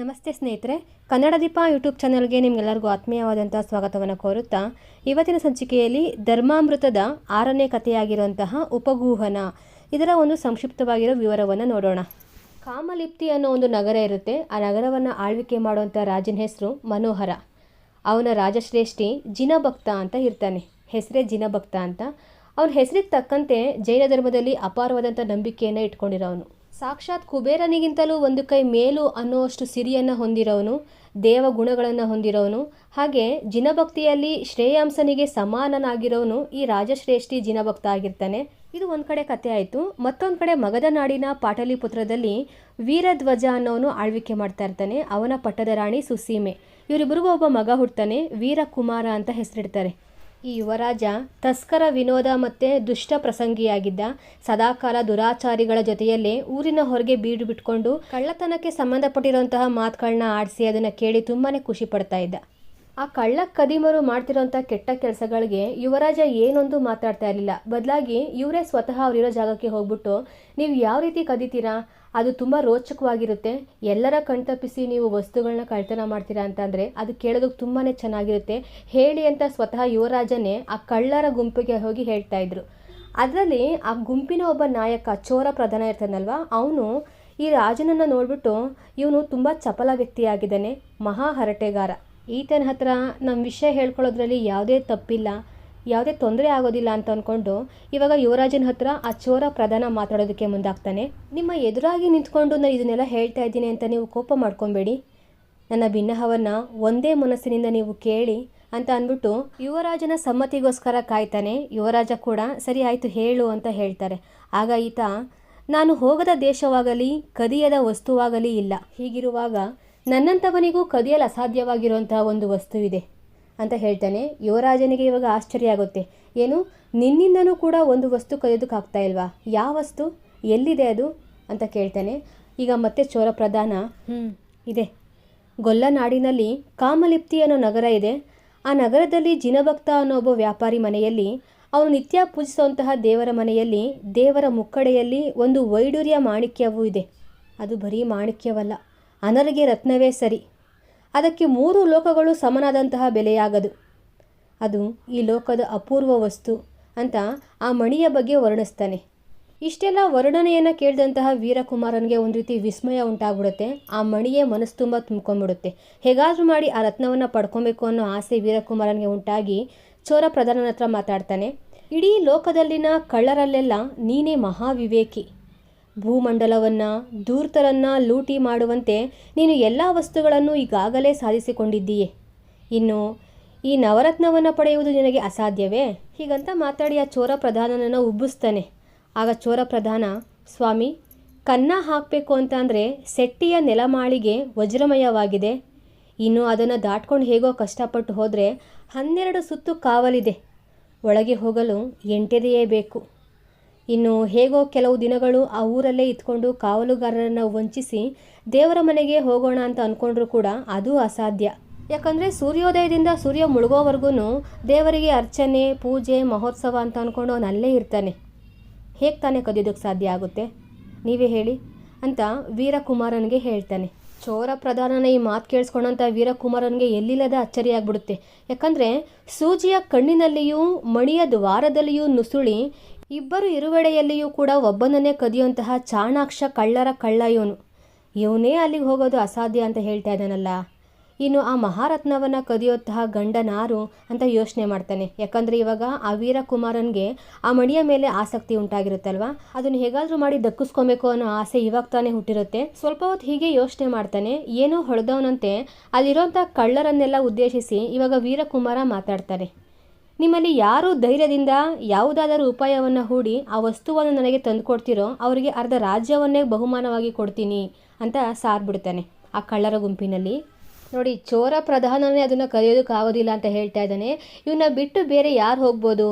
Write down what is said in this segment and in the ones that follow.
ನಮಸ್ತೆ ಸ್ನೇಹಿತರೆ, ಕನ್ನಡ ದೀಪ ಯೂಟ್ಯೂಬ್ ಚಾನಲ್ಗೆ ನಿಮಗೆಲ್ಲರಿಗೂ ಆತ್ಮೀಯವಾದಂಥ ಸ್ವಾಗತವನ್ನು ಕೋರುತ್ತಾ, ಇವತ್ತಿನ ಸಂಚಿಕೆಯಲ್ಲಿ ಧರ್ಮಾಮೃತದ ಆರನೇ ಕಥೆಯಾಗಿರುವಂತಹ ಉಪಗೂಹನ, ಇದರ ಒಂದು ಸಂಕ್ಷಿಪ್ತವಾಗಿರೋ ವಿವರವನ್ನು ನೋಡೋಣ. ಕಾಮಲಿಪ್ತಿ ಅನ್ನೋ ಒಂದು ನಗರ ಇರುತ್ತೆ, ಆ ನಗರವನ್ನು ಆಳ್ವಿಕೆ ಮಾಡುವಂಥ ರಾಜನ ಹೆಸರು ಮನೋಹರ. ಅವನ ರಾಜಶ್ರೇಷ್ಠಿ ಜಿನಭಕ್ತ ಅಂತ ಇರ್ತಾನೆ, ಹೆಸರೇ ಜಿನಭಕ್ತ ಅಂತ. ಅವನ ಹೆಸರಿಗೆ ತಕ್ಕಂತೆ ಜೈನ ಧರ್ಮದಲ್ಲಿ ಅಪಾರವಾದಂಥ ನಂಬಿಕೆಯನ್ನು ಇಟ್ಕೊಂಡಿರೋನು. ಸಾಕ್ಷಾತ್ ಕುಬೇರನಿಗಿಂತಲೂ ಒಂದು ಕೈ ಮೇಲು ಅನ್ನುವಷ್ಟು ಸಿರಿಯನ್ನು ಹೊಂದಿರೋನು ದೇವ ಗುಣಗಳನ್ನು ಹೊಂದಿರೋನು. ಹಾಗೆ ಜಿನಭಕ್ತಿಯಲ್ಲಿ ಶ್ರೇಯಾಂಸನಿಗೆ ಸಮಾನನಾಗಿರೋನು ಈ ರಾಜಶ್ರೇಷ್ಠಿ ಜಿನಭಕ್ತ ಆಗಿರ್ತಾನೆ. ಇದು ಒಂದು ಕಡೆ ಕಥೆ ಆಯಿತು. ಮತ್ತೊಂದು ಕಡೆ ಮಗದ ನಾಡಿನ ಪಾಟಲಿಪುತ್ರದಲ್ಲಿ ವೀರಧ್ವಜ ಅನ್ನೋನು ಆಳ್ವಿಕೆ ಮಾಡ್ತಾ ಇರ್ತಾನೆ. ಅವನ ಪಟ್ಟದ ರಾಣಿ ಸುಸೀಮೆ. ಇವರಿಬ್ಬರಿಗೂ ಒಬ್ಬ ಮಗ ಹುಡ್ತಾನೆ ವೀರಕುಮಾರ ಅಂತ ಹೆಸರಿಡ್ತಾರೆ. ಈ ಯುವರಾಜ ತಸ್ಕರ ವಿನೋದ ಮತ್ತು ದುಷ್ಟ ಪ್ರಸಂಗಿಯಾಗಿದ್ದ ಸದಾಕಾಲ ದುರಾಚಾರಿಗಳ ಜೊತೆಯಲ್ಲೇ ಊರಿನ ಹೊರಗೆ ಬೀಡು ಬಿಟ್ಕೊಂಡು ಕಳ್ಳತನಕ್ಕೆ ಸಂಬಂಧಪಟ್ಟಿರುವಂತಹ ಮಾತುಗಳನ್ನ ಆಡಿಸಿ ಅದನ್ನು ಕೇಳಿ ತುಂಬಾ ಖುಷಿ ಪಡ್ತಾ ಇದ್ದ. ಆ ಕಳ್ಳ ಕದಿಮರು ಮಾಡ್ತಿರೋಂಥ ಕೆಟ್ಟ ಕೆಲಸಗಳಿಗೆ ಯುವರಾಜ ಏನೊಂದು ಮಾತಾಡ್ತಾ ಇರಲಿಲ್ಲ. ಬದಲಾಗಿ ಇವರೇ ಸ್ವತಃ ಅವರಿರೋ ಜಾಗಕ್ಕೆ ಹೋಗ್ಬಿಟ್ಟು, ನೀವು ಯಾವ ರೀತಿ ಕದಿತೀರಾ? ಅದು ತುಂಬ ರೋಚಕವಾಗಿರುತ್ತೆ. ಎಲ್ಲರ ಕಣ್ತಪ್ಪಿಸಿ ನೀವು ವಸ್ತುಗಳನ್ನ ಕಳ್ತನ ಮಾಡ್ತೀರಾ ಅಂತಂದರೆ ಅದು ಕೇಳೋದಕ್ಕೆ ತುಂಬಾ ಚೆನ್ನಾಗಿರುತ್ತೆ. ಹೇಳಿ ಅಂತ ಸ್ವತಃ ಯುವರಾಜನೇ ಆ ಕಳ್ಳರ ಗುಂಪಿಗೆ ಹೋಗಿ ಹೇಳ್ತಾ ಇದ್ರು. ಅದರಲ್ಲಿ ಆ ಗುಂಪಿನ ಒಬ್ಬ ನಾಯಕ, ಚೋರ ಪ್ರಧಾನ ಇರ್ತಾನಲ್ವ, ಅವನು ಈ ರಾಜನನ್ನು ನೋಡಿಬಿಟ್ಟು ಇವನು ತುಂಬ ಚಪಲ ವ್ಯಕ್ತಿಯಾಗಿದ್ದಾನೆ, ಮಹಾ ಹರಟೆಗಾರ. ಈತನ ಹತ್ರ ನಮ್ಮ ವಿಷಯ ಹೇಳ್ಕೊಳ್ಳೋದ್ರಲ್ಲಿ ಯಾವುದೇ ತಪ್ಪಿಲ್ಲ. ಯಾವುದೇ ತೊಂದರೆ ಆಗೋದಿಲ್ಲ ಅಂತ ಅಂದ್ಕೊಂಡು ಇವಾಗ ಯುವರಾಜನ ಹತ್ರ ಆ ಚೋರ ಪ್ರಧಾನ ಮಾತಾಡೋದಕ್ಕೆ ಮುಂದಾಗ್ತಾನೆ. ನಿಮ್ಮ ಎದುರಾಗಿ ನಿಂತ್ಕೊಂಡು ನಾನು ಇದನ್ನೆಲ್ಲ ಹೇಳ್ತಾ ಇದ್ದೀನಿ ಅಂತ ನೀವು ಕೋಪ ಮಾಡ್ಕೊಬೇಡಿ. ನನ್ನ ಭಿನ್ನಹವನ್ನು ಒಂದೇ ಮನಸ್ಸಿನಿಂದ ನೀವು ಕೇಳಿ ಅಂತ ಅಂದ್ಬಿಟ್ಟು ಯುವರಾಜನ ಸಮ್ಮತಿಗೋಸ್ಕರ ಕಾಯ್ತಾನೆ. ಯುವರಾಜ ಕೂಡ, ಸರಿ ಆಯಿತು, ಹೇಳು ಅಂತ ಹೇಳ್ತಾರೆ. ಆಗ ಈತ, ನಾನು ಹೋಗದ ದೇಶವಾಗಲಿ, ಕದಿಯದ ವಸ್ತುವಾಗಲಿ ಇಲ್ಲ. ಹೀಗಿರುವಾಗ ನನ್ನಂಥವನಿಗೂ ಕದಿಯಲು ಅಸಾಧ್ಯವಾಗಿರುವಂತಹ ಒಂದು ವಸ್ತುವಿದೆ. ಅಂತ ಹೇಳ್ತಾನೆ. ಯುವರಾಜನಿಗೆ ಇವಾಗ ಆಶ್ಚರ್ಯ ಆಗುತ್ತೆ. ಏನು? ನಿನ್ನಿಂದನೂ ಕೂಡ ಒಂದು ವಸ್ತು ಕಲಿಯೋದಕ್ಕಾಗ್ತಾ ಇಲ್ವಾ? ಯಾವ ವಸ್ತು? ಎಲ್ಲಿದೆ ಅದು? ಅಂತ ಕೇಳ್ತಾನೆ. ಈಗ ಮತ್ತೆ ಚೋರ ಪ್ರಧಾನ ಹ್ಞೂ ಇದೆ. ಗೊಲ್ಲನಾಡಿನಲ್ಲಿ ಕಾಮಲಿಪ್ತಿ ಅನ್ನೋ ನಗರ ಇದೆ. ಆ ನಗರದಲ್ಲಿ ಜಿನಭಕ್ತ ಅನ್ನೋ ಒಬ್ಬ ವ್ಯಾಪಾರಿ ಮನೆಯಲ್ಲಿ ಅವನು ನಿತ್ಯ ಪೂಜಿಸುವಂತಹ ದೇವರ ಮನೆಯಲ್ಲಿ ದೇವರ ಮುಕ್ಕಡೆಯಲ್ಲಿ ಒಂದು ವೈಡೂರ್ಯ ಮಾಣಿಕ್ಯವೂ ಇದೆ. ಅದು ಬರೀ ಮಾಣಿಕ್ಯವಲ್ಲ. ಅನರ್ಗೆ ರತ್ನವೇ ಸರಿ. ಅದಕ್ಕೆ ಮೂರು ಲೋಕಗಳು ಸಮನಾದಂತಹ ಬೆಲೆಯಾಗದು. ಅದು ಈ ಲೋಕದ ಅಪೂರ್ವ ವಸ್ತು ಅಂತ ಆ ಮಣಿಯ ಬಗ್ಗೆ ವರ್ಣಿಸ್ತಾನೆ. ಇಷ್ಟೆಲ್ಲ ವರ್ಣನೆಯನ್ನು ಕೇಳಿದಂತಹ ವೀರಕುಮಾರನಿಗೆ ಒಂದು ರೀತಿ ವಿಸ್ಮಯ ಉಂಟಾಗ್ಬಿಡುತ್ತೆ. ಆ ಮಣಿಯೇ ಮನಸ್ಸು ತುಂಬ ತುಂಬ್ಕೊಂಡ್ಬಿಡುತ್ತೆ. ಹೇಗಾದರೂ ಮಾಡಿ ಆ ರತ್ನವನ್ನು ಪಡ್ಕೊಬೇಕು ಅನ್ನೋ ಆಸೆ ವೀರಕುಮಾರನಿಗೆ ಉಂಟಾಗಿ ಚೋರ ಪ್ರಧಾನನ ಹತ್ರ ಮಾತಾಡ್ತಾನೆ. ಇಡೀ ಲೋಕದಲ್ಲಿನ ಕಳ್ಳರಲ್ಲೆಲ್ಲ ನೀನೇ ಮಹಾವಿವೇಕಿ. ಭೂಮಂಡಲವನ್ನು ಧೂರ್ತರನ್ನು ಲೂಟಿ ಮಾಡುವಂತೆ ನೀನು ಎಲ್ಲ ವಸ್ತುಗಳನ್ನು ಈಗಾಗಲೇ ಸಾಧಿಸಿಕೊಂಡಿದ್ದೀಯೆ. ಇನ್ನು ಈ ನವರತ್ನವನ್ನು ಪಡೆಯುವುದು ನಿನಗೆ ಅಸಾಧ್ಯವೇ? ಹೀಗಂತ ಮಾತಾಡಿ ಆ ಚೋರ ಪ್ರಧಾನನನ್ನು ಉಬ್ಬಿಸ್ತಾನೆ. ಆಗ ಚೋರ ಪ್ರಧಾನ ಸ್ವಾಮಿ, ಕನ್ನ ಹಾಕಬೇಕು ಅಂತ ಅಂದರೆ ಸೆಟ್ಟಿಯ ನೆಲಮಾಳಿಗೆ ವಜ್ರಮಯವಾಗಿದೆ. ಇನ್ನು ಅದನ್ನು ದಾಟ್ಕೊಂಡು ಹೇಗೋ ಕಷ್ಟಪಟ್ಟು ಹೋದರೆ ಹನ್ನೆರಡು ಸುತ್ತು ಕಾವಲಿದೆ. ಒಳಗೆ ಹೋಗಲು ಎಂಟೆದೆಯೇ ಬೇಕು. ಇನ್ನು ಹೇಗೋ ಕೆಲವು ದಿನಗಳು ಆ ಊರಲ್ಲೇ ಇದ್ಕೊಂಡು ಕಾವಲುಗಾರರನ್ನು ವಂಚಿಸಿ ದೇವರ ಮನೆಗೆ ಹೋಗೋಣ ಅಂತ ಅಂದ್ಕೊಂಡ್ರೂ ಕೂಡ ಅದು ಅಸಾಧ್ಯ. ಯಾಕಂದರೆ ಸೂರ್ಯೋದಯದಿಂದ ಸೂರ್ಯ ಮುಳುಗೋವರೆಗೂ ದೇವರಿಗೆ ಅರ್ಚನೆ, ಪೂಜೆ, ಮಹೋತ್ಸವ ಅಂತ ಅಂದ್ಕೊಂಡು ಅವನು ಅಲ್ಲೇ ಇರ್ತಾನೆ. ಹೇಗೆ ತಾನೇ ಕದಿಯೋದಕ್ಕೆ ಸಾಧ್ಯ ಆಗುತ್ತೆ? ನೀವೇ ಹೇಳಿ ಅಂತ ವೀರಕುಮಾರನಿಗೆ ಹೇಳ್ತಾನೆ. ಚೋರ ಪ್ರಧಾನನ ಈ ಮಾತು ಕೇಳಿಸ್ಕೊಂಡಂಥ ವೀರಕುಮಾರನಿಗೆ ಎಲ್ಲಿಲ್ಲದ ಅಚ್ಚರಿ ಆಗ್ಬಿಡುತ್ತೆ. ಯಾಕಂದರೆ ಸೂಜಿಯ ಕಣ್ಣಿನಲ್ಲಿಯೂ, ಮಣಿಯ ದ್ವಾರದಲ್ಲಿಯೂ ನುಸುಳಿ ಇಬ್ಬರು ಇರುವೆಡೆಯಲ್ಲಿಯೂ ಕೂಡ ಒಬ್ಬನನ್ನೇ ಕದಿಯುವಂತಹ ಚಾಣಾಕ್ಷ ಕಳ್ಳರ ಕಳ್ಳ ಇವನು. ಇವನೇ ಅಲ್ಲಿಗೆ ಹೋಗೋದು ಅಸಾಧ್ಯ ಅಂತ ಹೇಳ್ತಾ ಇದ್ದಾನಲ್ಲ. ಇನ್ನು ಆ ಮಹಾರತ್ನವನ್ನು ಕದಿಯೋಂತಹ ಗಂಡನಾರು ಅಂತ ಯೋಚನೆ ಮಾಡ್ತಾನೆ. ಯಾಕಂದರೆ ಇವಾಗ ಆ ವೀರಕುಮಾರನಿಗೆ ಆ ಮಣಿಯ ಮೇಲೆ ಆಸಕ್ತಿ ಉಂಟಾಗಿರುತ್ತಲ್ವಾ? ಅದನ್ನು ಹೇಗಾದರೂ ಮಾಡಿ ದಕ್ಕಿಸ್ಕೊಬೇಕು ಅನ್ನೋ ಆಸೆ ಇವಾಗ ತಾನೇ ಹುಟ್ಟಿರುತ್ತೆ. ಸ್ವಲ್ಪ ಹೊತ್ತು ಹೀಗೆ ಯೋಚನೆ ಮಾಡ್ತಾನೆ, ಏನೋ ಹೊಡೆದವನಂತೆ ಅಲ್ಲಿರೋಂಥ ಕಳ್ಳರನ್ನೆಲ್ಲ ಉದ್ದೇಶಿಸಿ ಇವಾಗ ವೀರಕುಮಾರ ಮಾತಾಡ್ತಾರೆ. ನಿಮ್ಮಲ್ಲಿ ಯಾರು ಧೈರ್ಯದಿಂದ ಯಾವುದಾದರೂ ಉಪಾಯವನ್ನು ಹೂಡಿ ಆ ವಸ್ತುವನ್ನು ನನಗೆ ತಂದುಕೊಡ್ತೀರೋ ಅವರಿಗೆ ಅರ್ಧ ರಾಜ್ಯವನ್ನೇ ಬಹುಮಾನವಾಗಿ ಕೊಡ್ತೀನಿ ಅಂತ ಸಾರ್ಬಿಡ್ತಾನೆ ಆ ಕಳ್ಳರ ಗುಂಪಿನಲ್ಲಿ ನೋಡಿ, ಚೋರ ಪ್ರಧಾನನೇ ಅದನ್ನು ಕರೆಯೋದಕ್ಕಾಗೋದಿಲ್ಲ ಅಂತ ಹೇಳ್ತಾ ಇದ್ದಾನೆ. ಇವನ್ನ ಬಿಟ್ಟು ಬೇರೆ ಯಾರು ಹೋಗ್ಬೋದು?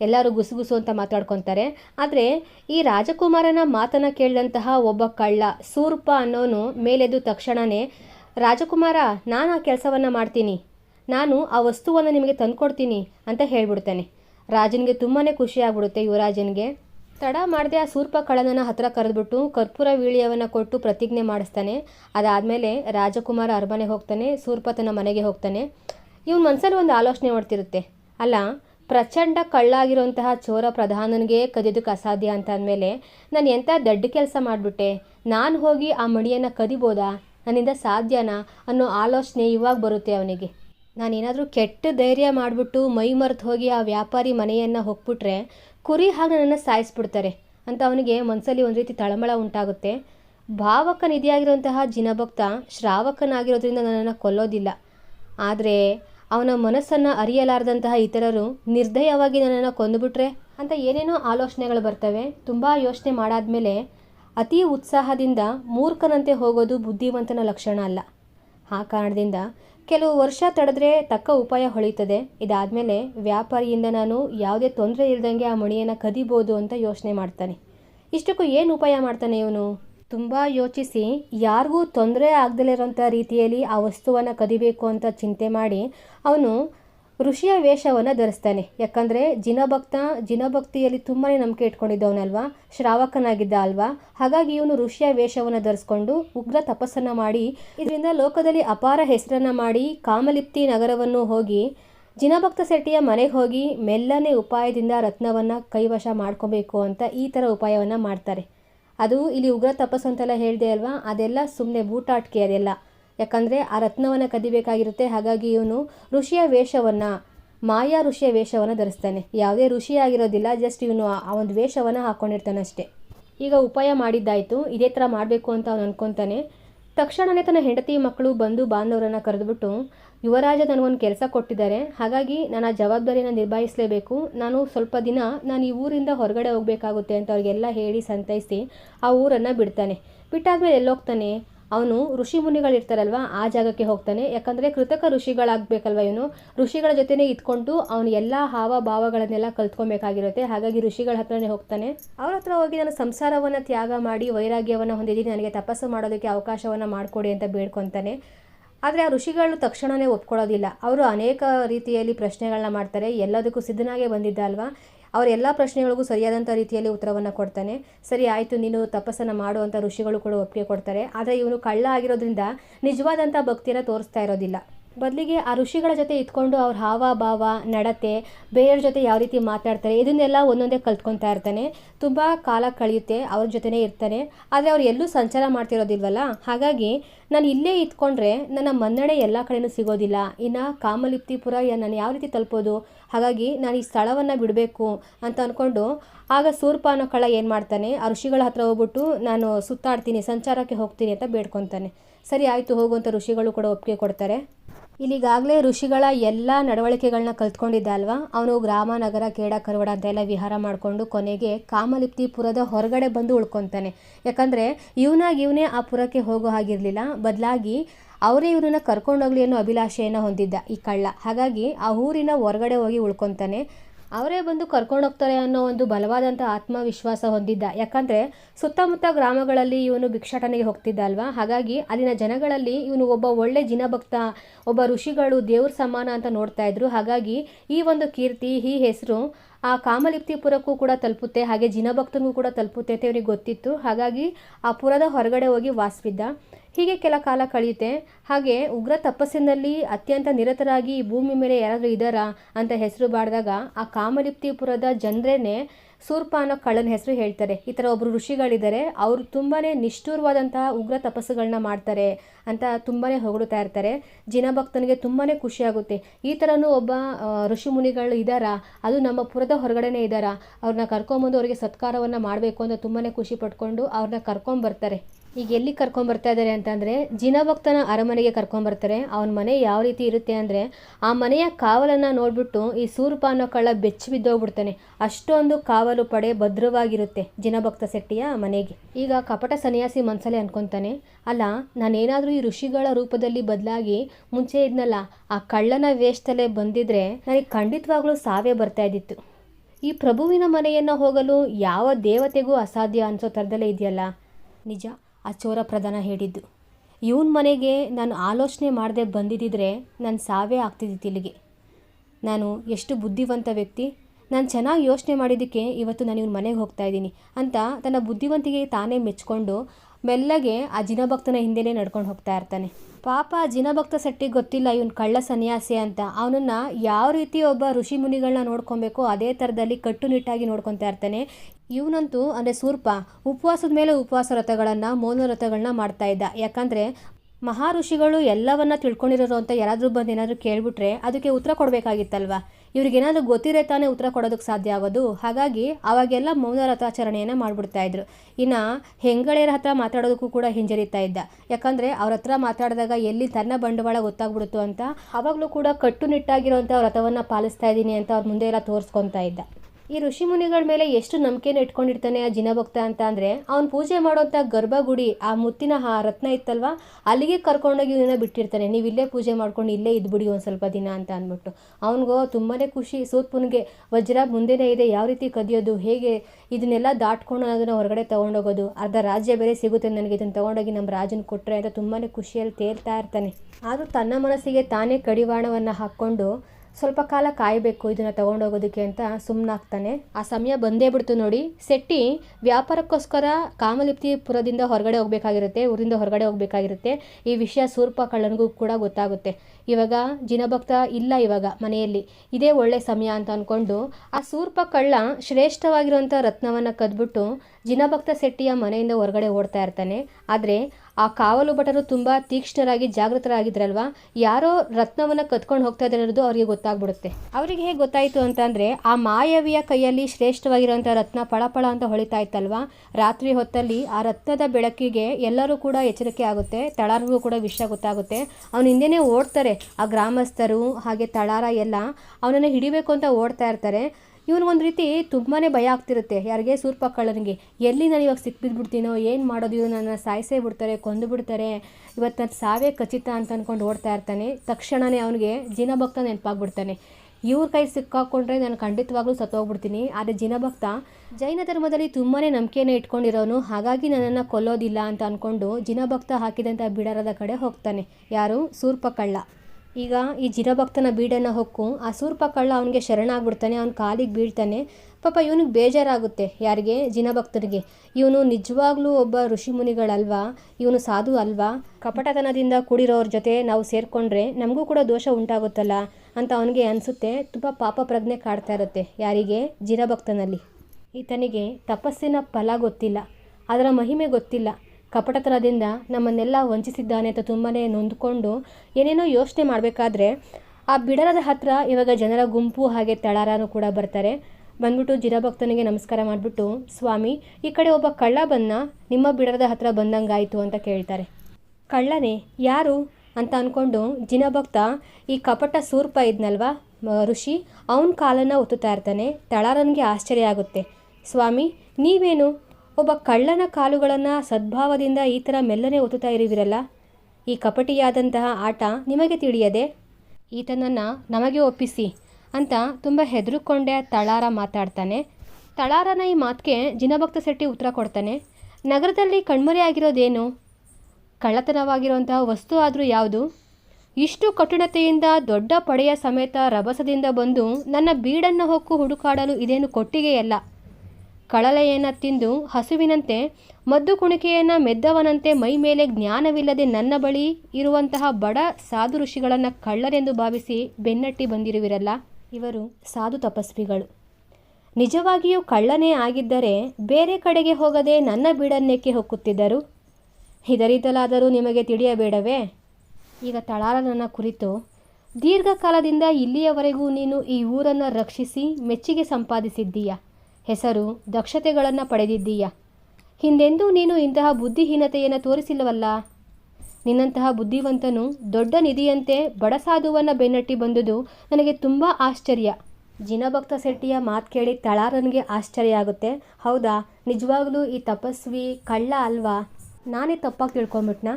ಎಲ್ಲರೂ ಗುಸುಗುಸು ಅಂತ ಮಾತಾಡ್ಕೊತಾರೆ. ಆದರೆ ಈ ರಾಜಕುಮಾರನ ಮಾತನ್ನು ಕೇಳಿದಂತಹ ಒಬ್ಬ ಕಳ್ಳ ಸೂರ್ಪ ಅನ್ನೋನು ಮೇಲೆದ್ದು ತಕ್ಷಣವೇ ರಾಜಕುಮಾರ, ನಾನು ಆ ಕೆಲಸವನ್ನು ಮಾಡ್ತೀನಿ. ನಾನು ಆ ವಸ್ತುವನ್ನು ನಿಮಗೆ ತಂದುಕೊಡ್ತೀನಿ ಅಂತ ಹೇಳ್ಬಿಡ್ತಾನೆ. ರಾಜನಿಗೆ ತುಂಬಾ ಖುಷಿ ಆಗ್ಬಿಡುತ್ತೆ ಯುವರಾಜನಿಗೆ. ತಡ ಮಾಡದೆ ಆ ಸೂರ್ಪ ಕಳನನ ಹತ್ರ ಕರೆದ್ಬಿಟ್ಟು ಕರ್ಪೂರ ವೀಳ್ಯವನ್ನು ಕೊಟ್ಟು ಪ್ರತಿಜ್ಞೆ ಮಾಡಿಸ್ತಾನೆ. ಅದಾದಮೇಲೆ ರಾಜಕುಮಾರ ಅರಮನೆ ಹೋಗ್ತಾನೆ, ಸೂರ್ಪ ತನ್ನ ಮನೆಗೆ ಹೋಗ್ತಾನೆ. ಇವನ್ ಮನಸ್ಸಲ್ಲಿ ಒಂದು ಆಲೋಚನೆ ಮಾಡ್ತಿರುತ್ತೆ. ಅಲ್ಲ, ಪ್ರಚಂಡ ಕಳ್ಳಾಗಿರುವಂತಹ ಚೋರ ಪ್ರಧಾನನಿಗೆ ಕದಿಯೋದಕ್ಕೆ ಅಸಾಧ್ಯ ಅಂತ ಅಂದಮೇಲೆ ನಾನು ಎಂಥ ದೊಡ್ಡ ಕೆಲಸ ಮಾಡಿಬಿಟ್ಟೆ? ನಾನು ಹೋಗಿ ಆ ಮಣಿಯನ್ನು ಕದಿಬೋದಾ? ನನ್ನಿಂದ ಸಾಧ್ಯನಾ ಅನ್ನೋ ಆಲೋಚನೆ ಇವಾಗ ಬರುತ್ತೆ ಅವನಿಗೆ. ನಾನೇನಾದರೂ ಕೆಟ್ಟ ಧೈರ್ಯ ಮಾಡಿಬಿಟ್ಟು ಮೈ ಮರೆತು ಹೋಗಿ ಆ ವ್ಯಾಪಾರಿ ಮನೆಯನ್ನು ಹೋಗ್ಬಿಟ್ರೆ ಕುರಿ ಹಾಗೆ ನನ್ನನ್ನು ಸಾಯಿಸ್ಬಿಡ್ತಾರೆ ಅಂತ ಅವನಿಗೆ ಮನಸ್ಸಲ್ಲಿ ಒಂದು ರೀತಿ ತಳಮಳ ಉಂಟಾಗುತ್ತೆ. ಭಾವಕ ನಿಧಿಯಾಗಿರುವಂತಹ ಜಿನಭಕ್ತ ಶ್ರಾವಕನಾಗಿರೋದ್ರಿಂದ ನನ್ನನ್ನು ಕೊಲ್ಲೋದಿಲ್ಲ. ಆದರೆ ಅವನ ಮನಸ್ಸನ್ನು ಅರಿಯಲಾರದಂತಹ ಇತರರು ನಿರ್ದಯವಾಗಿ ನನ್ನನ್ನು ಕೊಂದುಬಿಟ್ರೆ ಅಂತ ಏನೇನೋ ಆಲೋಚನೆಗಳು ಬರ್ತವೆ. ತುಂಬ ಯೋಚನೆ ಮಾಡಾದಮೇಲೆ ಅತಿ ಉತ್ಸಾಹದಿಂದ ಮೂರ್ಖನಂತೆ ಹೋಗೋದು ಬುದ್ಧಿವಂತನ ಲಕ್ಷಣ ಅಲ್ಲ. ಆ ಕಾರಣದಿಂದ ಕೆಲವು ವರ್ಷ ತಡೆದ್ರೆ ತಕ್ಕ ಉಪಾಯ ಹೊಳೀತದೆ. ಇದಾದಮೇಲೆ ವ್ಯಾಪಾರಿಯಿಂದ ನಾನು ಯಾವುದೇ ತೊಂದರೆ ಇಲ್ದಂಗೆ ಆ ಮಣಿಯನ್ನು ಕದಿಬೋದು ಅಂತ ಯೋಚನೆ ಮಾಡ್ತಾನೆ. ಇಷ್ಟಕ್ಕೂ ಏನು ಉಪಾಯ ಮಾಡ್ತಾನೆ ಇವನು? ತುಂಬ ಯೋಚಿಸಿ, ಯಾರಿಗೂ ತೊಂದರೆ ಆಗದಲೇ ಇರೋಂಥ ರೀತಿಯಲ್ಲಿ ಆ ವಸ್ತುವನ್ನು ಕದಿಬೇಕು ಅಂತ ಚಿಂತೆ ಮಾಡಿ ಅವನು ಋಷಿಯ ವೇಷವನ್ನು ಧರಿಸ್ತಾನೆ. ಯಾಕಂದರೆ ಜಿನಭಕ್ತ, ಜಿನಭಕ್ತಿಯಲ್ಲಿ ತುಂಬಾ ನಂಬಿಕೆ ಇಟ್ಕೊಂಡಿದ್ದವನಲ್ವಾ? ಶ್ರಾವಕನಾಗಿದ್ದ ಅಲ್ವಾ? ಹಾಗಾಗಿ ಇವನು ಋಷಿಯ ವೇಷವನ್ನು ಧರಿಸ್ಕೊಂಡು ಉಗ್ರ ತಪಸ್ಸನ್ನು ಮಾಡಿ, ಇದರಿಂದ ಲೋಕದಲ್ಲಿ ಅಪಾರ ಹೆಸರನ್ನು ಮಾಡಿ ಕಾಮಲಿಪ್ತಿ ನಗರವನ್ನು ಹೋಗಿ, ಜಿನಭಕ್ತ ಶೆಟ್ಟಿಯ ಮನೆಗೆ ಹೋಗಿ ಮೆಲ್ಲನೆ ಉಪಾಯದಿಂದ ರತ್ನವನ್ನು ಕೈವಶ ಮಾಡ್ಕೋಬೇಕು ಅಂತ ಈ ಥರ ಉಪಾಯವನ್ನು ಮಾಡ್ತಾರೆ. ಅದು ಇಲ್ಲಿ ಉಗ್ರ ತಪಸ್ಸು ಅಂತೆಲ್ಲ ಹೇಳಿದೆ ಅಲ್ವಾ? ಅದೆಲ್ಲ ಸುಮ್ಮನೆ ಬೂಟಾಟಿಕೆ ಅದೆಲ್ಲ. ಯಾಕಂದರೆ ಆ ರತ್ನವನ್ನು ಕದಿಬೇಕಾಗಿರುತ್ತೆ. ಹಾಗಾಗಿ ಇವನು ಋಷಿಯ ವೇಷವನ್ನು, ಮಾಯಾ ಋಷಿಯ ವೇಷವನ್ನು ಧರಿಸ್ತಾನೆ. ಯಾವುದೇ ಋಷಿ ಆಗಿರೋದಿಲ್ಲ ಜಸ್ಟ್ ಇವನು ಆ ಒಂದು ವೇಷವನ್ನು ಹಾಕ್ಕೊಂಡಿರ್ತಾನೆ ಅಷ್ಟೇ. ಈಗ ಉಪಾಯ ಮಾಡಿದ್ದಾಯಿತು. ಇದೇ ಥರ ಮಾಡಬೇಕು ಅಂತ ಅವನು ಅನ್ಕೊತಾನೆ. ತಕ್ಷಣವೇ ತನ್ನ ಹೆಂಡತಿ ಮಕ್ಕಳು ಬಂದು ಬಾಂಧವರನ್ನು ಕರೆದುಬಿಟ್ಟು, ಯುವರಾಜ ನನಗೊಂದು ಕೆಲಸ ಕೊಟ್ಟಿದ್ದಾರೆ. ಹಾಗಾಗಿ ನಾನು ಆ ಜವಾಬ್ದಾರಿಯನ್ನು ನಿಭಾಯಿಸಲೇಬೇಕು. ನಾನು ಸ್ವಲ್ಪ ದಿನ, ನಾನು ಈ ಊರಿಂದ ಹೊರಗಡೆ ಹೋಗಬೇಕಾಗುತ್ತೆ ಅಂತ ಅವ್ರಿಗೆಲ್ಲ ಹೇಳಿ ಸಂತೈಸಿ ಆ ಊರನ್ನು ಬಿಡ್ತಾನೆ. ಬಿಟ್ಟಾದ್ಮೇಲೆ ಎಲ್ಲೋಗ್ತಾನೆ. ಅವನು ಋಷಿ ಮುನಿಗಳಿರ್ತಾರಲ್ವ, ಆ ಜಾಗಕ್ಕೆ ಹೋಗ್ತಾನೆ. ಯಾಕಂದರೆ ಕೃತಕ ಋಷಿಗಳಾಗಬೇಕಲ್ವ ಇವನು? ಋಷಿಗಳ ಜೊತೆನೇ ಇದ್ಕೊಂಡು ಅವನು ಎಲ್ಲ ಹಾವ ಭಾವಗಳನ್ನೆಲ್ಲ ಕಲ್ತ್ಕೊಬೇಕಾಗಿರುತ್ತೆ. ಹಾಗಾಗಿ ಋಷಿಗಳ ಹತ್ರನೇ ಹೋಗ್ತಾನೆ. ಅವ್ರ ಹತ್ರ ಹೋಗಿ ನಾನು ಸಂಸಾರವನ್ನು ತ್ಯಾಗ ಮಾಡಿ, ವೈರಾಗ್ಯವನ್ನು ಹೊಂದಿದ್ದೀನಿ, ನನಗೆ ತಪಸ್ಸು ಮಾಡೋದಕ್ಕೆ ಅವಕಾಶವನ್ನು ಮಾಡಿಕೊಡಿ ಅಂತ ಬೇಡ್ಕೊತಾನೆ. ಆದರೆ ಆ ಋಷಿಗಳು ತಕ್ಷಣವೇ ಒಪ್ಕೊಳ್ಳೋದಿಲ್ಲ. ಅವರು ಅನೇಕ ರೀತಿಯಲ್ಲಿ ಪ್ರಶ್ನೆಗಳನ್ನ ಮಾಡ್ತಾರೆ. ಎಲ್ಲದಕ್ಕೂ ಸಿದ್ಧನಾಗೆ ಬಂದಿದ್ದ ಅಲ್ವಾ? ಅವರ ಎಲ್ಲ ಪ್ರಶ್ನೆಗಳಿಗೂ ಸರಿಯಾದಂಥ ರೀತಿಯಲ್ಲಿ ಉತ್ತರವನ್ನು ಕೊಡ್ತಾನೆ. ಸರಿ, ಆಯಿತು, ನೀನು ತಪಸ್ಸನ್ನು ಮಾಡುವಂಥ ಋಷಿಗಳು ಕೂಡ ಒಪ್ಪಿಗೆ ಕೊಡ್ತಾರೆ. ಆದರೆ ಇವನು ಕಳ್ಳ ಆಗಿರೋದ್ರಿಂದ ನಿಜವಾದಂಥ ಭಕ್ತಿಯನ್ನು ತೋರಿಸ್ತಾ ಇರೋದಿಲ್ಲ. ಬದಲಿಗೆ ಆ ಋಷಿಗಳ ಜೊತೆ ಇದ್ಕೊಂಡು ಅವ್ರ ಹಾವ, ಭಾವ, ನಡತೆ, ಬೇರೆಯವ್ರ ಜೊತೆ ಯಾವ ರೀತಿ ಮಾತಾಡ್ತಾರೆ, ಇದನ್ನೆಲ್ಲ ಒಂದೊಂದೇ ಕಲ್ತ್ಕೊತಾ ಇರ್ತಾನೆ. ತುಂಬ ಕಾಲ ಕಳೆಯುತ್ತೆ, ಅವ್ರ ಜೊತೆನೇ ಇರ್ತಾನೆ. ಆದರೆ ಅವ್ರು ಎಲ್ಲೂ ಸಂಚಾರ ಮಾಡ್ತಿರೋದಿಲ್ವಲ್ಲ? ಹಾಗಾಗಿ ನಾನು ಇಲ್ಲೇ ಇದ್ಕೊಂಡ್ರೆ ನನ್ನ ಮನ್ನಣೆ ಎಲ್ಲ ಕಡೆನೂ ಸಿಗೋದಿಲ್ಲ. ಇನ್ನು ಕಾಮಲಿಪ್ತಿಪುರ ನಾನು ಯಾವ ರೀತಿ ತಲುಪೋದು? ಹಾಗಾಗಿ ನಾನು ಈ ಸ್ಥಳವನ್ನು ಬಿಡಬೇಕು ಅಂತ ಅಂದ್ಕೊಂಡು ಆಗ ಸೂರ್ಪ ಅನ್ನೋ ಕಳ್ಳ ಏನು ಮಾಡ್ತಾನೆ, ಆ ಋಷಿಗಳ ಹತ್ರ ಹೋಗ್ಬಿಟ್ಟು ನಾನು ಸುತ್ತಾಡ್ತೀನಿ, ಸಂಚಾರಕ್ಕೆ ಹೋಗ್ತೀನಿ ಅಂತ ಬೇಡ್ಕೊತಾನೆ. ಸರಿ, ಆಯಿತು ಹೋಗುವಂಥ ಋಷಿಗಳು ಕೂಡ ಒಪ್ಪಿಗೆ ಕೊಡ್ತಾರೆ. ಇಲ್ಲಿಗಾಗಲೇ ಋಷಿಗಳ ಎಲ್ಲ ನಡವಳಿಕೆಗಳನ್ನ ಕಲ್ತ್ಕೊಂಡಿದ್ದ ಅಲ್ವಾ? ಅವನು ಗ್ರಾಮ, ನಗರ, ಕೇಡ, ಕರುವಡ ಅಂತೆಲ್ಲ ವಿಹಾರ ಮಾಡಿಕೊಂಡು ಕೊನೆಗೆ ಕಾಮಲಿಪ್ತಿಪುರದ ಹೊರಗಡೆ ಬಂದು ಉಳ್ಕೊತಾನೆ. ಯಾಕಂದರೆ ಇವನಾಗಿ ಇವನೇ ಆ ಪುರಕ್ಕೆ ಹೋಗೋ ಹಾಗಿರಲಿಲ್ಲ. ಬದಲಾಗಿ ಅವರೇ ಇವನನ್ನ ಕರ್ಕೊಂಡೋಗ್ಲಿ ಅನ್ನೋ ಅಭಿಲಾಷೆಯನ್ನು ಹೊಂದಿದ್ದ ಈ ಕಳ್ಳ. ಹಾಗಾಗಿ ಆ ಊರಿನ ಹೊರಗಡೆ ಹೋಗಿ ಉಳ್ಕೊತಾನೆ. ಅವರೇ ಬಂದು ಕರ್ಕೊಂಡೋಗ್ತಾರೆ ಅನ್ನೋ ಒಂದು ಬಲವಾದಂಥ ಆತ್ಮವಿಶ್ವಾಸ ಹೊಂದಿದ್ದ. ಯಾಕಂದರೆ ಸುತ್ತಮುತ್ತ ಗ್ರಾಮಗಳಲ್ಲಿ ಇವನು ಭಿಕ್ಷಾಟನೆಗೆ ಹೋಗ್ತಿದ್ದ ಅಲ್ವಾ? ಹಾಗಾಗಿ ಅಲ್ಲಿನ ಜನಗಳಲ್ಲಿ ಇವನು ಒಬ್ಬ ಒಳ್ಳೆ ಜಿನಭಕ್ತ, ಒಬ್ಬ ಋಷಿಗಳು ದೇವ್ರ ಸಮಾನ ಅಂತ ನೋಡ್ತಾ ಇದ್ರು. ಹಾಗಾಗಿ ಈ ಒಂದು ಕೀರ್ತಿ, ಈ ಹೆಸರು ಆ ಕಾಮಲಿಪ್ತಿಪುರಕ್ಕೂ ಕೂಡ ತಲುಪುತ್ತೆ, ಹಾಗೆ ಜಿನಭಕ್ತನಿಗೂ ಕೂಡ ತಲುಪುತ್ತೆ ಅಂತ ಇವನಿಗೆ ಗೊತ್ತಿತ್ತು. ಹಾಗಾಗಿ ಆ ಪುರದ ಹೊರಗಡೆ ಹೋಗಿ ವಾಸವಿದ್ದ ಹೀಗೆ ಕೆಲ ಕಾಲ ಕಳೆಯುತ್ತೆ. ಹಾಗೆ ಉಗ್ರ ತಪಸ್ಸಿನಲ್ಲಿ ಅತ್ಯಂತ ನಿರತರಾಗಿ ಈ ಭೂಮಿ ಮೇಲೆ ಯಾರಾದರೂ ಇದ್ದಾರಾ ಅಂತ ಹೆಸರು ಬಾಡಿದಾಗ ಆ ಕಾಮಲಿಪ್ತಿಪುರದ ಜನರೇನೆ ಸೂರ್ಪ ಕಳ್ಳನ ಹೆಸರು ಹೇಳ್ತಾರೆ. ಈ ಥರ ಒಬ್ಬರು ಋಷಿಗಳಿದ್ದಾರೆ. ಅವರು ತುಂಬಾ ನಿಷ್ಠುರವಾದಂತಹ ಉಗ್ರ ತಪಸ್ಸುಗಳನ್ನ ಮಾಡ್ತಾರೆ ಅಂತ ತುಂಬಾ ಹೊಗಳುತ್ತಾ ಇರ್ತಾರೆ. ಜಿನಭಕ್ತನಿಗೆ ತುಂಬಾ ಖುಷಿಯಾಗುತ್ತೆ ಈ ಥರನೂ ಒಬ್ಬ ಋಷಿ ಮುನಿಗಳು ಇದ್ದಾರಾ? ಅದು ನಮ್ಮ ಪುರದ ಹೊರಗಡೆನೇ ಇದ್ದಾರಾ? ಅವ್ರನ್ನ ಕರ್ಕೊಂಬಂದು ಅವರಿಗೆ ಸತ್ಕಾರವನ್ನು ಮಾಡಬೇಕು ಅಂತ ತುಂಬಾ ಖುಷಿ ಪಟ್ಕೊಂಡು ಅವ್ರನ್ನ ಕರ್ಕೊಂಬರ್ತಾರೆ. ಈಗ ಎಲ್ಲಿ ಕರ್ಕೊಂಬರ್ತಾ ಇದ್ದಾರೆ ಅಂತಂದರೆ ಜಿನಭಕ್ತನ ಅರಮನೆಗೆ ಕರ್ಕೊಂಬರ್ತಾರೆ ಅವನ ಮನೆ ಯಾವ ರೀತಿ ಇರುತ್ತೆ ಅಂದರೆ ಆ ಮನೆಯ ಕಾವಲನ್ನು ನೋಡಿಬಿಟ್ಟು ಈ ಸೂರ್ಪ ಅನ್ನೋ ಕಳ್ಳ ಬೆಚ್ಚಿ ಬಿದ್ದೋಗ್ಬಿಡ್ತಾನೆ. ಅಷ್ಟೊಂದು ಕಾವಲು ಪಡೆ ಭದ್ರವಾಗಿರುತ್ತೆ ಜಿನಭಕ್ತ ಶೆಟ್ಟಿಯ ಮನೆಗೆ. ಈಗ ಕಪಟ ಸನ್ಯಾಸಿ ಮನಸಲ್ಲೇ ಅನ್ಕೊತಾನೆ, ಅಲ್ಲ, ನಾನೇನಾದರೂ ಈ ಋಷಿಗಳ ರೂಪದಲ್ಲಿ ಬದಲಾಗಿ ಮುಂಚೆ ಇದ್ನಲ್ಲ, ಆ ಕಳ್ಳನ ವೇಷದಲ್ಲೇ ಬಂದಿದ್ರೆ ನನಗೆ ಖಂಡಿತವಾಗ್ಲೂ ಸಾವೇ ಬರ್ತಾ ಇದ್ದಿತ್ತು. ಈ ಪ್ರಭುವಿನ ಮನೆಯನ್ನು ಹೋಗಲು ಯಾವ ದೇವತೆಗೂ ಅಸಾಧ್ಯ ಅನಿಸೋ ಥರದಲ್ಲೇ ಇದೆಯಲ್ಲ? ನಿಜ. ಆ ಚೋರ ಪ್ರಧಾನ ಹೇಳಿದ್ದು. ಇವನ ಮನೆಗೆ ನಾನು ಆಲೋಚನೆ ಮಾಡದೆ ಬಂದಿದ್ದಿದ್ರೆ ನನ್ನ ಸಾವೇ ಆಗ್ತಿದ್ದಿತ್ತು ಇಲ್ಲಿಗೆ. ನಾನು ಎಷ್ಟು ಬುದ್ಧಿವಂತ ವ್ಯಕ್ತಿ. ನಾನು ಚೆನ್ನಾಗಿ ಯೋಚನೆ ಮಾಡಿದ್ದಕ್ಕೆ ಇವತ್ತು ನಾನು ಇವ್ನ ಮನೆಗೆ ಹೋಗ್ತಾ ಇದ್ದೀನಿ ಅಂತ ತನ್ನ ಬುದ್ಧಿವಂತಿಗೆ ತಾನೇ ಮೆಚ್ಕೊಂಡು ಮೆಲ್ಲಗೆ ಆ ಜಿನಭಕ್ತನ ಹಿಂದೆನೇ ನಡ್ಕೊಂಡು ಹೋಗ್ತಾ ಇರ್ತಾನೆ. ಪಾಪ ಜಿನಭಕ್ತ ಸೆಟ್ಟಿಗೆ ಗೊತ್ತಿಲ್ಲ, ಇವನು ಕಳ್ಳ ಸನ್ಯಾಸಿ ಅಂತ. ಅವನನ್ನು ಯಾವ ರೀತಿ ಒಬ್ಬ ಋಷಿ ಮುನಿಗಳನ್ನ ನೋಡ್ಕೊಬೇಕು, ಅದೇ ಥರದಲ್ಲಿ ಕಟ್ಟುನಿಟ್ಟಾಗಿ ನೋಡ್ಕೊತಾ ಇರ್ತಾನೆ. ಇವನಂತೂ ಅಂದರೆ ಸೂರ್ಪ, ಉಪವಾಸದ ಮೇಲೆ ಉಪವಾಸ ರಥಗಳನ್ನು ಮೌನ ರಥಗಳನ್ನ ಮಾಡ್ತಾ ಇದ್ದ. ಯಾಕಂದರೆ ಮಹಾ ಋಷಿಗಳು ಎಲ್ಲವನ್ನ ತಿಳ್ಕೊಂಡಿರೋರು ಅಂತ ಯಾರಾದರೂ ಬಂದು ಏನಾದರೂ ಕೇಳಿಬಿಟ್ರೆ ಅದಕ್ಕೆ ಉತ್ತರ ಕೊಡಬೇಕಾಗಿತ್ತಲ್ವ? ಇವ್ರಿಗೇನಾದರೂ ಗೊತ್ತಿರೇ ತಾನೇ ಉತ್ತರ ಕೊಡೋದಕ್ಕೆ ಸಾಧ್ಯ ಆಗೋದು. ಹಾಗಾಗಿ ಅವಾಗೆಲ್ಲ ಮೌನ ರಥಾಚರಣೆಯನ್ನು ಮಾಡಿಬಿಡ್ತಾ ಇದ್ರು. ಇನ್ನು ಹೆಂಗಳೆಯರ ಹತ್ರ ಮಾತಾಡೋದಕ್ಕೂ ಕೂಡ ಹಿಂಜರಿತಾ ಇದ್ದ. ಯಾಕಂದರೆ ಅವ್ರ ಹತ್ರ ಮಾತಾಡಿದಾಗ ಎಲ್ಲಿ ತನ್ನ ಬಂಡವಾಳ ಗೊತ್ತಾಗ್ಬಿಡ್ತು ಅಂತ ಅವಾಗಲೂ ಕೂಡ ಕಟ್ಟುನಿಟ್ಟಾಗಿರೋಂಥ ವ್ರತವನ್ನು ಪಾಲಿಸ್ತಾ ಇದ್ದೀನಿ ಅಂತ ಅವ್ರ ಮುಂದೆ ಎಲ್ಲ ತೋರಿಸ್ಕೊತಾ ಇದ್ದ. ಈ ಋಷಿ ಮುನಿಗಳ ಮೇಲೆ ಎಷ್ಟು ನಂಬಿಕೆನ ಇಟ್ಕೊಂಡಿರ್ತಾನೆ ಆ ಜಿನಭಕ್ತ ಅಂತ ಅಂದರೆ, ಅವ್ನು ಪೂಜೆ ಮಾಡೋಂಥ ಗರ್ಭಗುಡಿ, ಆ ಮುತ್ತಿನ ಆ ರತ್ನ ಇತ್ತಲ್ವಾ? ಅಲ್ಲಿಗೆ ಕರ್ಕೊಂಡೋಗಿ ಇವನ್ನ ಬಿಟ್ಟಿರ್ತಾನೆ. ನೀವು ಇಲ್ಲೇ ಪೂಜೆ ಮಾಡ್ಕೊಂಡು ಇಲ್ಲೇ ಇದ್ಬಿಡಿ ಒಂದು ಸ್ವಲ್ಪ ದಿನ ಅಂತ ಅಂದ್ಬಿಟ್ಟು. ಅವನಿಗೂ ತುಂಬಾ ಖುಷಿ. ಸೂತ್ಪುನ್ಗೆ ವಜ್ರ ಮುಂದೆನೇ ಇದೆ. ಯಾವ ರೀತಿ ಕದಿಯೋದು? ಹೇಗೆ? ಇದನ್ನೆಲ್ಲ ದಾಟ್ಕೊಂಡು ಅದನ್ನು ಹೊರಗಡೆ ತೊಗೊಂಡೋಗೋದು. ಅರ್ಧ ರಾಜ್ಯ ಬೇರೆ ಸಿಗುತ್ತೆ ನನಗೆ. ಇದನ್ನು ತೊಗೊಂಡೋಗಿ ನಮ್ಮ ರಾಜನ ಕೊಟ್ಟರೆ ಅಂತ ತುಂಬಾ ಖುಷಿಯಲ್ಲಿ ತೇಲ್ತಾ ಇರ್ತಾನೆ. ಆದರೂ ತನ್ನ ಮನಸ್ಸಿಗೆ ತಾನೇ ಕಡಿವಾಣವನ್ನು ಹಾಕ್ಕೊಂಡು ಸ್ವಲ್ಪ ಕಾಲ ಕಾಯಬೇಕು ಇದನ್ನು ತಗೊಂಡೋಗೋದಕ್ಕೆ ಅಂತ ಸುಮ್ಮನಾಗ್ತಾನೆ ಆ ಸಮಯ ಬಂದೇ ಬಿಡ್ತು ನೋಡಿ. ಸೆಟ್ಟಿ ವ್ಯಾಪಾರಕ್ಕೋಸ್ಕರ ಕಾಮಲಿಪ್ತಿಪುರದಿಂದ ಹೊರಗಡೆ ಹೋಗಬೇಕಾಗಿರುತ್ತೆ, ಊರಿಂದ ಹೊರಗಡೆ ಹೋಗಬೇಕಾಗಿರುತ್ತೆ. ಈ ವಿಷಯ ಸೂರ್ಪ ಕಳ್ಳನಿಗೂ ಕೂಡ ಗೊತ್ತಾಗುತ್ತೆ. ಇವಾಗ ಜಿನಭಕ್ತ ಇಲ್ಲ ಇವಾಗ ಮನೆಯಲ್ಲಿ. ಇದೇ ಒಳ್ಳೆ ಸಮಯ ಅಂತ ಅಂದ್ಕೊಂಡು ಆ ಸೂರ್ಪ ಕಳ್ಳ ಶ್ರೇಷ್ಠವಾಗಿರುವಂಥ ರತ್ನವನ್ನು ಕದ್ಬಿಟ್ಟು ಜಿನಭಕ್ತ ಶೆಟ್ಟಿಯ ಮನೆಯಿಂದ ಹೊರಗಡೆ ಓಡ್ತಾ ಇರ್ತಾನೆ. ಆದರೆ ಆ ಕಾವಲು ಭಟರು ತುಂಬ ತೀಕ್ಷ್ಣರಾಗಿ ಜಾಗೃತರಾಗಿದ್ರಲ್ವಾ? ಯಾರೋ ರತ್ನವನ್ನು ಕತ್ಕೊಂಡು ಹೋಗ್ತಾ ಇದ್ದಾರೆ ಅನ್ನೋದು ಅವರಿಗೆ ಗೊತ್ತಾಗ್ಬಿಡುತ್ತೆ. ಅವರಿಗೆ ಹೇಗೆ ಗೊತ್ತಾಯಿತು ಅಂತಂದರೆ ಆ ಮಾಯವಿಯ ಕೈಯಲ್ಲಿ ಶ್ರೇಷ್ಠವಾಗಿರುವಂಥ ರತ್ನ ಪಳಪಳ ಅಂತ ಹೊಳಿತಾ ಇತ್ತಲ್ವಾ? ರಾತ್ರಿ ಹೊತ್ತಲ್ಲಿ ಆ ರತ್ನದ ಬೆಳಕಿಗೆ ಎಲ್ಲರೂ ಕೂಡ ಎಚ್ಚರಿಕೆ ಆಗುತ್ತೆ, ತಳಾರಿಗೂ ಕೂಡ ವಿಷಯ ಗೊತ್ತಾಗುತ್ತೆ. ಅವನ ಹಿಂದೆನೇ ಓಡ್ತಾರೆ. ಆ ಗ್ರಾಮಸ್ಥರು, ಹಾಗೆ ತಳಾರ ಎಲ್ಲ, ಅವನನ್ನು ಹಿಡಿಬೇಕು ಅಂತ ಓಡ್ತಾ ಇರ್ತಾರೆ. ಇವನಿಗೊಂದು ರೀತಿ ತುಂಬಾ ಭಯ ಆಗ್ತಿರುತ್ತೆ. ಯಾರಿಗೆ? ಸೂರ್ಪ ಕಳ್ಳನಿಗೆ ಎಲ್ಲಿ ನಾನು ಇವಾಗ ಸಿಕ್ಬಿದ್ಬಿಡ್ತೀನೋ ಏನು ಮಾಡೋದು? ಇವರು ನನ್ನ ಸಾಯಿಸೇ ಬಿಡ್ತಾರೆ, ಕೊಂದು ಬಿಡ್ತಾರೆ. ಇವತ್ತು ನನ್ನ ಸಾವೇ ಖಚಿತ ಅಂತ ಅಂದ್ಕೊಂಡು ಓಡ್ತಾ ಇರ್ತಾನೆ. ತಕ್ಷಣವೇ ಅವನಿಗೆ ಜಿನಭಕ್ತ ನೆನಪಾಗ್ಬಿಡ್ತಾನೆ. ಇವ್ರ ಕೈ ಸಿಕ್ಕಾಕೊಂಡ್ರೆ ನಾನು ಖಂಡಿತವಾಗ್ಲೂ ಸತ್ತೋಗ್ಬಿಡ್ತೀನಿ. ಆದರೆ ಜಿನಭಕ್ತ ಜೈನ ಧರ್ಮದಲ್ಲಿ ತುಂಬಾ ನಂಬಿಕೆಯನ್ನು ಇಟ್ಕೊಂಡಿರೋನು. ಹಾಗಾಗಿ ನನ್ನನ್ನು ಕೊಲ್ಲೋದಿಲ್ಲ ಅಂತ ಅಂದ್ಕೊಂಡು ಜಿನಭಕ್ತ ಹಾಕಿದಂಥ ಬಿಡರದ ಕಡೆ ಹೋಗ್ತಾನೆ. ಯಾರು? ಸೂರ್ಪ ಕಳ್ಳ ಈಗ ಈ ಜಿನಭಕ್ತನ ಬೀಡನ್ನು ಹೊಕ್ಕು, ಆ ಸೂರ್ಪ ಕಳ್ಳ ಅವನಿಗೆ ಶರಣಾಗ್ಬಿಡ್ತಾನೆ, ಅವ್ನ ಕಾಲಿಗೆ ಬೀಳ್ತಾನೆ. ಪಾಪ ಇವನಿಗೆ ಬೇಜಾರಾಗುತ್ತೆ ಯಾರಿಗೆ? ಜಿನಭಕ್ತನಿಗೆ ಇವನು ನಿಜವಾಗ್ಲೂ ಒಬ್ಬ ಋಷಿ ಮುನಿಗಳಲ್ವಾ? ಇವನು ಸಾಧು ಅಲ್ವಾ? ಕಪಟತನದಿಂದ ಕೂಡಿರೋರ ಜೊತೆ ನಾವು ಸೇರಿಕೊಂಡ್ರೆ ನಮಗೂ ಕೂಡ ದೋಷ ಉಂಟಾಗುತ್ತಲ್ಲ ಅಂತ ಅವನಿಗೆ ಅನಿಸುತ್ತೆ. ತುಂಬ ಪಾಪ ಪ್ರಜ್ಞೆ ಕಾಡ್ತಾ ಇರುತ್ತೆ ಯಾರಿಗೆ? ಜಿನಭಕ್ತನಲ್ಲಿ ಈತನಿಗೆ ತಪಸ್ಸಿನ ಫಲ ಗೊತ್ತಿಲ್ಲ. ಅದರ ಮಹಿಮೆ ಗೊತ್ತಿಲ್ಲ. ಕಪಟತನದಿಂದ ನಮ್ಮನ್ನೆಲ್ಲ ವಂಚಿಸಿದ್ದಾನೆ ಅಂತ ತುಂಬಾ ನೊಂದ್ಕೊಂಡು ಏನೇನೋ ಯೋಚನೆ ಮಾಡಬೇಕಾದ್ರೆ ಆ ಬಿಡರದ ಹತ್ರ ಇವಾಗ ಜನರ ಗುಂಪು ಹಾಗೆ ತಳಾರನೂ ಕೂಡ ಬರ್ತಾರೆ. ಬಂದ್ಬಿಟ್ಟು ಜಿರಭಕ್ತನಿಗೆ ನಮಸ್ಕಾರ ಮಾಡಿಬಿಟ್ಟು, ಸ್ವಾಮಿ, ಈ ಕಡೆ ಒಬ್ಬ ಕಳ್ಳ ಬಂದ ನಿಮ್ಮ ಬಿಡರದ ಹತ್ರ ಬಂದಂಗಾಯಿತು ಅಂತ ಕೇಳ್ತಾರೆ. ಕಳ್ಳನೇ, ಯಾರು? ಅಂತ ಅಂದ್ಕೊಂಡು ಜಿನಭಕ್ತ, ಈ ಕಪಟ ಸೂರ್ಪ ಇದ್ನಲ್ವ ಋಷಿ? ಅವನ ಕಾಲನ್ನು ಒತ್ತುತ್ತಾ ಇರ್ತಾನೆ, ತಳಾರನಿಗೆ ಆಶ್ಚರ್ಯ ಆಗುತ್ತೆ. ಸ್ವಾಮಿ, ನೀವೇನು? ಒಬ್ಬ ಕಳ್ಳನ ಕಾಲುಗಳನ್ನು ಸದ್ಭಾವದಿಂದ ಈ ಥರ ಮೆಲ್ಲನೆ ಒತ್ತುತ್ತಾ ಇರುವಿರಲ್ಲ? ಈ ಕಪಟಿಯಾದಂತಹ ಆಟ ನಿಮಗೆ ತಿಳಿಯದೆ? ಈತನನ್ನು ನಮಗೆ ಒಪ್ಪಿಸಿ ಅಂತ ತುಂಬ ಹೆದರುಕೊಂಡೆ ತಳಾರ ಮಾತಾಡ್ತಾನೆ. ತಳಾರನ ಈ ಮಾತಿಗೆ ಜಿನಭಕ್ತ ಶೆಟ್ಟಿ ಉತ್ತರ ಕೊಡ್ತಾನೆ. ನಗರದಲ್ಲಿ ಕಣ್ಮರೆಯಾಗಿರೋದೇನು? ಕಳ್ಳತನವಾಗಿರುವಂತಹ ವಸ್ತು ಆದರೂ ಯಾವುದು? ಇಷ್ಟು ಕಠಿಣತೆಯಿಂದ ದೊಡ್ಡ ಪಡೆಯ ಸಮೇತ ರಭಸದಿಂದ ಬಂದು ನನ್ನ ಬೀಡನ್ನು ಹೊಕ್ಕು ಹುಡುಕಾಡಲು ಇದೇನು ಕೊಟ್ಟಿಗೆಯಲ್ಲ? ಕಳಲೆಯನ್ನು ತಿಂದು ಹಸುವಿನಂತೆ, ಮದ್ದು ಕುಣಿಕೆಯನ್ನು ಮೆದ್ದವನಂತೆ ಮೈ ಮೇಲೆ ಜ್ಞಾನವಿಲ್ಲದೆ ನನ್ನ ಬಳಿ ಇರುವಂತಹ ಬಡ ಸಾಧು ಋಷಿಗಳನ್ನು ಕಳ್ಳರೆಂದು ಭಾವಿಸಿ ಬೆನ್ನಟ್ಟಿ ಬಂದಿರುವಿರಲ್ಲ? ಇವರು ಸಾಧು ತಪಸ್ವಿಗಳು. ನಿಜವಾಗಿಯೂ ಕಳ್ಳನೇ ಆಗಿದ್ದರೆ ಬೇರೆ ಕಡೆಗೆ ಹೋಗದೆ ನನ್ನ ಬೀಡನ್ನೇಕೆ ಹೊಕ್ಕುತ್ತಿದ್ದರು? ಇದರಿಂದಲಾದರೂ ನಿಮಗೆ ತಿಳಿಯಬೇಡವೇ? ಈಗ ತಳಾರನನ್ನ ಕುರಿತು, ದೀರ್ಘಕಾಲದಿಂದ ಇಲ್ಲಿಯವರೆಗೂ ನೀನು ಈ ಊರನ್ನು ರಕ್ಷಿಸಿ, ಮೆಚ್ಚುಗೆ ಸಂಪಾದಿಸಿದ್ದೀಯ? ಹೆಸರು, ದಕ್ಷತೆಗಳನ್ನು ಪಡೆದಿದ್ದೀಯ. ಹಿಂದೆಂದೂ ನೀನು ಇಂತಹ ಬುದ್ಧಿಹೀನತೆಯನ್ನು ತೋರಿಸಿಲ್ಲವಲ್ಲ? ನಿನ್ನಂತಹ ಬುದ್ಧಿವಂತನು ದೊಡ್ಡ ನಿಧಿಯಂತೆ ಬಡಸಾಧುವನ್ನು ಬೆನ್ನಟ್ಟಿ ಬಂದುದು ನನಗೆ ತುಂಬ ಆಶ್ಚರ್ಯ. ಜಿನಭಕ್ತ ಶೆಟ್ಟಿಯ ಮಾತು ಕೇಳಿ ತಳಾರನಿಗೆ ಆಶ್ಚರ್ಯ ಆಗುತ್ತೆ. ಹೌದಾ, ನಿಜವಾಗ್ಲೂ ಈ ತಪಸ್ವಿ ಕಳ್ಳ ಅಲ್ವಾ? ನಾನೇ ತಪ್ಪಾಗಿ ತಿಳ್ಕೊಂಬಿಟ್ನಾ?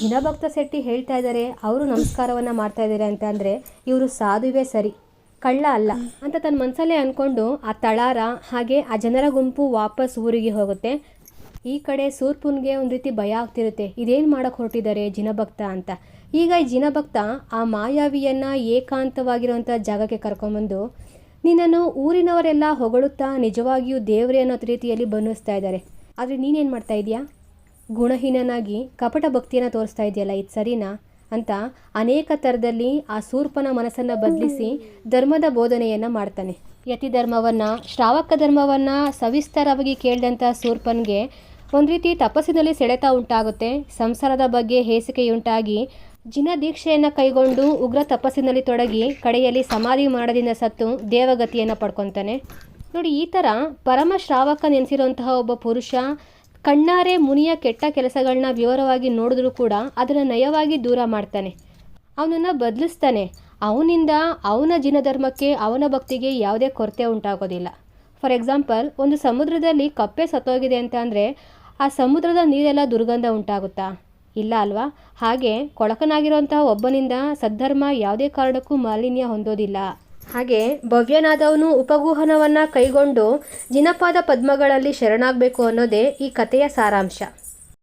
ಜಿನಭಕ್ತ ಶೆಟ್ಟಿ ಹೇಳ್ತಾ ಇದ್ದಾರೆ, ಅವರು ನಮಸ್ಕಾರವನ್ನು ಮಾಡ್ತಾ ಇದ್ದಾರೆ ಅಂತ ಇವರು ಸಾಧುವೇ ಸರಿ. ಕಳ್ಳ ಅಲ್ಲ. ಅಂತ ತನ್ನ ಮನಸ್ಸಲ್ಲೇ ಅನ್ಕೊಂಡು ಆ ತಳಾರ ಹಾಗೆ ಆ ಜನರ ಗುಂಪು ವಾಪಸ್ ಊರಿಗೆ ಹೋಗುತ್ತೆ. ಈ ಕಡೆ ಸೂರ್ಪುನ್ಗೆ ಒಂದು ರೀತಿ ಭಯ ಆಗ್ತಿರುತ್ತೆ. ಇದೇನು ಮಾಡಕ್ಕೆ ಹೊರಟಿದ್ದಾರೆ ಜಿನಭಕ್ತ ಅಂತ. ಈಗ ಈ ಜಿನಭಕ್ತ ಆ ಮಾಯಾವಿಯನ್ನು ಏಕಾಂತವಾಗಿರುವಂಥ ಜಾಗಕ್ಕೆ ಕರ್ಕೊಂಬಂದು ನಿನ್ನನ್ನು ಊರಿನವರೆಲ್ಲ ಹೊಗಳುತ್ತಾ ನಿಜವಾಗಿಯೂ ದೇವರೇ ಅನ್ನೋ ರೀತಿಯಲ್ಲಿ ಬಣ್ಣಿಸ್ತಾ ಇದ್ದಾರೆ. ಆದರೆ ನೀನೇನು ಮಾಡ್ತಾ ಇದೀಯಾ? ಗುಣಹೀನನಾಗಿ ಕಪಟ ಭಕ್ತಿಯನ್ನು ತೋರಿಸ್ತಾ ಇದೆಯಲ್ಲ, ಇದು ಸರಿನಾ? ಅಂತ ಅನೇಕ ಥರದಲ್ಲಿ ಆ ಸೂರ್ಪನ ಮನಸ್ಸನ್ನು ಬದಲಿಸಿ ಧರ್ಮದ ಬೋಧನೆಯನ್ನು ಮಾಡ್ತಾನೆ. ಯತಿ ಧರ್ಮವನ್ನು, ಶ್ರಾವಕ ಧರ್ಮವನ್ನು ಸವಿಸ್ತಾರವಾಗಿ ಕೇಳಿದಂಥ ಸೂರ್ಪನ್ಗೆ ಒಂದು ರೀತಿ ತಪಸ್ಸಿನಲ್ಲಿ ಸೆಳೆತ ಉಂಟಾಗುತ್ತೆ. ಸಂಸಾರದ ಬಗ್ಗೆ ಹೇಸಿಕೆಯುಂಟಾಗಿ ಜಿನ ದೀಕ್ಷೆಯನ್ನು ಕೈಗೊಂಡು ಉಗ್ರ ತಪಸ್ಸಿನಲ್ಲಿ ತೊಡಗಿ ಕಡೆಯಲ್ಲಿ ಸಮಾಧಿ ಮಾಡೋದಿಂದ ಸತ್ತು ದೇವಗತಿಯನ್ನು ಪಡ್ಕೊತಾನೆ. ನೋಡಿ, ಈ ಥರ ಪರಮ ಶ್ರಾವಕ ನೆನೆಸಿರುವಂತಹ ಒಬ್ಬ ಪುರುಷ ಕಣ್ಣಾರೆ ಮುನಿಯ ಕೆಟ್ಟ ಕೆಲಸಗಳನ್ನ ವಿವರವಾಗಿ ನೋಡಿದ್ರೂ ಕೂಡ ಅದನ್ನು ನಯವಾಗಿ ದೂರ ಮಾಡ್ತಾನೆ. ಅವನನ್ನು ಬದಲಿಸ್ತಾನೆ. ಅವನಿಂದ ಅವನ ಜಿನಧರ್ಮಕ್ಕೆ ಅವನ ಭಕ್ತಿಗೆ ಯಾವುದೇ ಕೊರತೆ ಉಂಟಾಗೋದಿಲ್ಲ. ಫಾರ್ ಎಕ್ಸಾಂಪಲ್ ಒಂದು ಸಮುದ್ರದಲ್ಲಿ ಕಪ್ಪೆ ಸತ್ತೋಗಿದೆ ಅಂತ ಅಂದರೆ ಆ ಸಮುದ್ರದ ನೀರೆಲ್ಲ ದುರ್ಗಂಧ ಉಂಟಾಗುತ್ತಾ? ಇಲ್ಲ ಅಲ್ವಾ? ಹಾಗೆ ಕೊಳಕನಾಗಿರುವಂತಹ ಒಬ್ಬನಿಂದ ಸದ್ಧರ್ಮ ಯಾವುದೇ ಕಾರಣಕ್ಕೂ ಮಾಲಿನ್ಯ ಹೊಂದೋದಿಲ್ಲ. ಹಾಗೆ ಭವ್ಯನಾದವನು ಉಪಗುಹನವನ್ನು ಕೈಗೊಂಡು ಜಿನಪಾದ ಪದ್ಮಗಳಲ್ಲಿ ಶರಣಾಗಬೇಕು ಅನ್ನೋದೇ ಈ ಕಥೆಯ ಸಾರಾಂಶ.